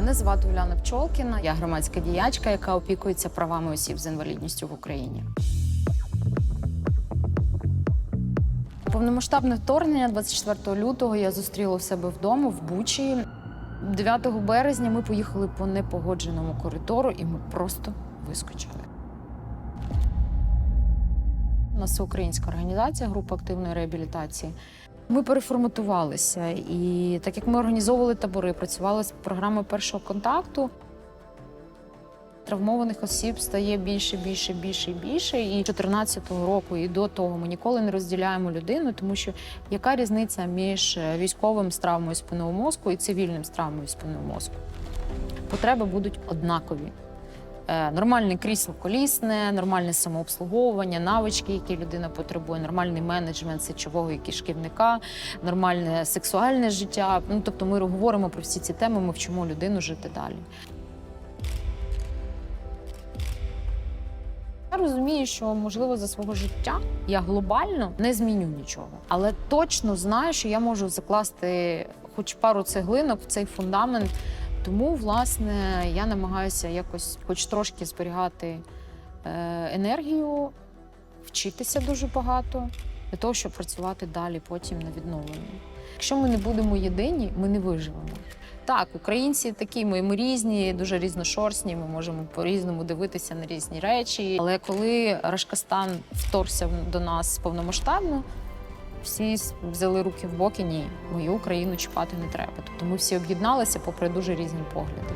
Мене звати Уляна Пчолкіна. Я громадська діячка, яка опікується правами осіб з інвалідністю в Україні. Повномасштабне вторгнення 24 лютого я зустріла у себе вдома в Бучі. 9 березня ми поїхали по непогодженому коридору, і ми просто вискочили. У нас українська організація, група активної реабілітації. Ми переформатувалися, і так як ми організовували табори, працювали з програмою першого контакту. Травмованих осіб стає більше, більше, більше і більше. І 2014 року і до того ми ніколи не розділяємо людину, тому що яка різниця між військовим з травмою спинного мозку і цивільним з травмою спинного мозку? Потреби будуть однакові. Е, Нормальне крісло колісне, нормальне самообслуговування, навички, які людина потребує, нормальний менеджмент сечового і кишківника, нормальне сексуальне життя. Ну тобто, ми говоримо про всі ці теми, ми вчимо людину жити далі. Я розумію, що можливо за свого життя я глобально не зміню нічого, але точно знаю, що я можу закласти хоч пару цеглинок в цей фундамент. Тому, власне, я намагаюся якось, хоч трошки зберігати е, енергію, вчитися дуже багато для того, щоб працювати далі потім на відновленні. Якщо ми не будемо єдині, ми не виживемо. Так, українці такі, ми, ми різні, дуже різношорстні, ми можемо по-різному дивитися на різні речі. Але коли Рашкастан вторгся до нас повномасштабно, всі взяли руки в боки. Ні, мою Україну чіпати не треба. Тобто ми всі об'єдналися попри дуже різні погляди.